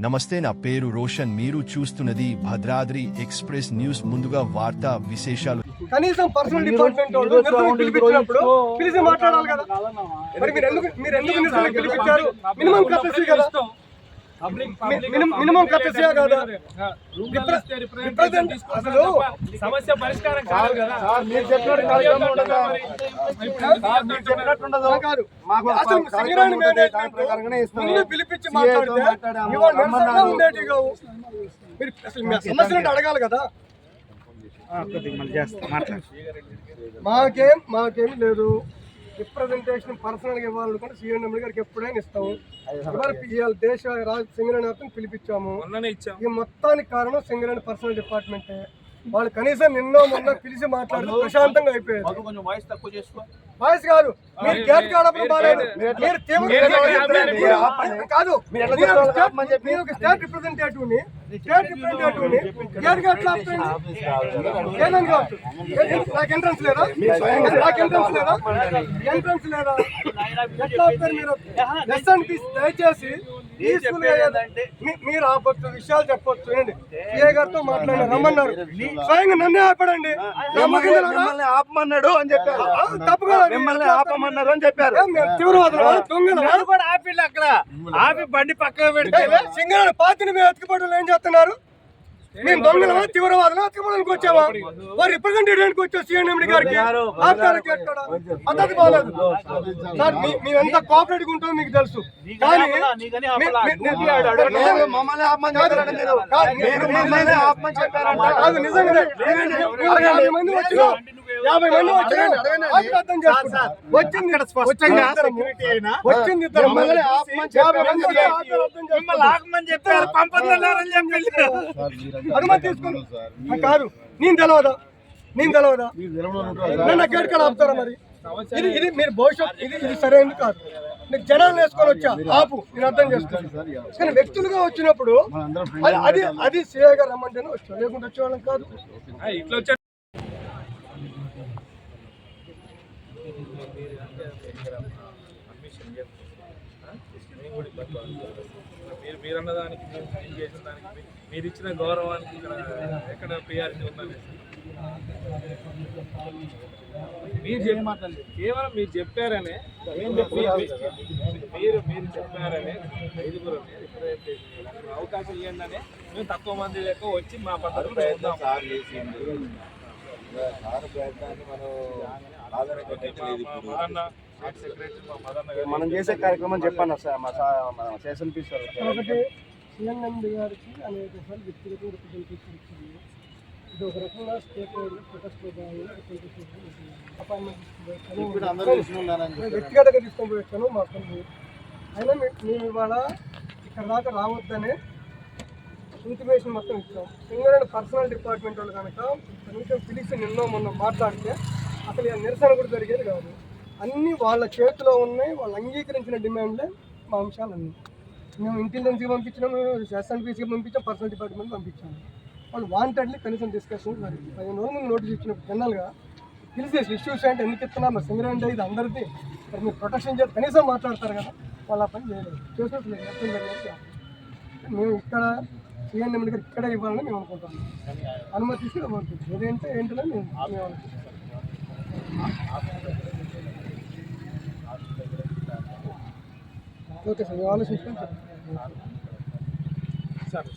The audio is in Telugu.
నమస్తే నా పేరు రోషన్. మీరు చూస్తున్నది భద్రాద్రి ఎక్స్ప్రెస్ న్యూస్. ముందుగా వార్తా విశేషాలు. కనీసం పర్సనల్ డిపార్ట్మెంట్ వాళ్ళు పిలిపించినప్పుడు పిలిచి మాట్లాడాలి కదా. మరి మీరు ఎందుకు మీరు ఎందుకు పిలిపించారు? మినిమం కదా. మినిమం కదా. రిప్రజెంట్ అసలు సమస్య పరిష్కారం కాదు కదా. అలా కాదు అసలు సంగ్రహణ మేనేజ్మెంట్ ముందు పిలిపించి మాట్లాడితే ఇవాళ నిరసనగా ఉండేటివి కావు. మీరు అసలు మీ సమస్యలు అడగాలి కదా. మాకేం మాకేం లేదు. రిప్రజెంటేషన్ పర్సనల్గా ఇవ్వాలనుకుంటే సీఎం నెంబర్ గారికి ఎప్పుడైనా ఇస్తాము. ఇవాళ దేశ రాజ సింగరేణి పిలిపించాము. ఈ మొత్తానికి కారణం సింగరేణి పర్సనల్ డిపార్ట్మెంట్ వాళ్ళు కనీసం నిన్నో మొన్న పిలిచి మాట్లాడుతూ ప్రశాంతంగా అయిపోయారు కొంచెం వాయిస్ కాదు. మీరు గేట్ కాడప్పుడు బాగాలేదు. మీరు తీవ్ర- మీరు మీరు? మీరు. కాదు నేను ఒక స్టేట్- నేను స్టేట్ రిప్రజెంటేటివ్ని గేట్గా ఎట్లా ఆపుతాండి? ఏమని కావచ్చు? ఏ- నాకు ఎంట్రన్స్ లేదా? నాకు ఎంట్రన్స్ లేదా? ఎంట్రన్స్ లేదా? ఎట్లా ఆపుతారు మీరు ఎస్ అండ్ దయచేసి మీరు ఆపొచ్చు విషయాలు చెప్పొచ్చు వినండి సిఏ గారితో మాట్లాడిన రమ్మన్నారు. స్వయంగా నన్నే ఆపడండి. మిమ్మల్ని ఆపమన్నాడు అని చెప్పారు. ఆ, తప్పు కదా. మిమ్మల్ని ఆపమన్నారు అని చెప్పారు. ఏం మేము తీవ్రవాదులమా? దొంగలమా? కూడా ఆపిల్ అక్కడ. ఆపి బండి పక్కన పెడితే సింగరేణి పార్టీని మేము ఎత్తుకుపడలు ఏం చేస్తున్నారు? మేము దొంగలమా? తీవ్రవాదులు ఎత్తుకుపడానికి వచ్చామా వారు రిప్రజెంటేటివ్ వచ్చాం సీఎం గారికి ఆపడానికి ఎక్కడ పద్ధతి బాగాలేదు. సార్ మీ- మేము ఎంత కోఆపరేటివ్ ఉంటామో మీకు తెలుసు. కానీ మంది వచ్చినా యాభై మంది వచ్చినా ఆపి అర్థం చేసుకుంటా. వచ్చింది. ఇద్దరు అనుమతి తీసుకుని. కాదు. నేను తెలవదా? నేను తెలవదా? నన్ను గేట్ కాడ ఆపుతారా మరి? ఇది ఇది మీరు భవిష్యత్ ఇది ఇది సరైనది కాదు. నేను జనాలు వేసుకొని వచ్చా? ఆపు. నేను అర్థం చేస్తాను కానీ వ్యక్తులుగా వచ్చినప్పుడు అది- అది అది సీఏ గారు రమ్మంటేనే వచ్చా లేకుంటే వచ్చేవాళ్ళం కాదు. మీరు మీరు అన్న దానికి మీరు చేసిన దానికి మీరు ఇచ్చిన గౌరవానికి ఇక్కడ ఎక్కడ ప్రియారిటీ ఉందని మీరు చెప్పి కేవలం మీరు చెప్పారనే మీరు- మీరు మీరు చెప్పారనే ఐదుగురు అవకాశం ఇవ్వండి మేము తక్కువ మంది లెక్క వచ్చి మా పద్ధతి ప్రయత్నం మదన్న స్టేట్ సెక్రటరీ మా మదన్న గారు మనం చేసే కార్యక్రమం చెప్పాను సార్ మా మన పీస్ ఒకటి సీఎం ఎండి గారికి అనేక సార్లు వ్యక్తిగతంగా రిప్రజెంటేషన్ ఇచ్చింది ఇది ఒక రకంగా స్టేట్ ప్రొటెస్ట్ అపాయింట్మెంట్ వ్యక్తిగతంగా తీసుకొని పోయి వచ్చాను మా ఫ్రెండ్ అయినా మేము ఇవాళ ఇక్కడ దాకా రావద్దనే ఇంటిమేషన్ మొత్తం ఇచ్చాం. సింగరేణి పర్సనల్ డిపార్ట్మెంట్ వాళ్ళు కనుక కనీసం పిలిచి నిన్నో మొన్న మాట్లాడితే అసలు నిరసన కూడా జరిగేది కాదు. అన్నీ వాళ్ళ చేతిలో ఉన్నాయి వాళ్ళు అంగీకరించిన డిమాండ్లే మా అంశాలన్నీ. మేము ఇంటెలిజెన్స్కి పంపించినాము ఎస్ఎన్పీసీకి పంపించాం పర్సనల్ డిపార్ట్మెంట్ పంపించాము వాళ్ళు వాంటెడ్లీ కనీసం డిస్కషన్ మరి పదిహేను రోజులు ముందు నోటీస్ ఇచ్చినప్పుడు జనరల్గా పిలిచేసి ఇష్యూస్ అంటే ఎందుకు ఇస్తున్నా మరి సింగరేణి ఇది అందరిది. మరి మీరు ప్రొటెక్షన్ చేసి కనీసం మాట్లాడతారు కదా వాళ్ళు ఆ పని చేయలేదు. చేసినట్లేదు మేము ఇక్కడ సీఎం నెంబర్ దగ్గర ఇక్కడ ఇవ్వాలని మేము అనుకుంటాం అనుమతి తీసుకుని పంపించాం ఏదంటే ఏంటనే మేము మేము ఓకే సార్ మేము ఆలోచించుకొని చెప్తాం. సార్.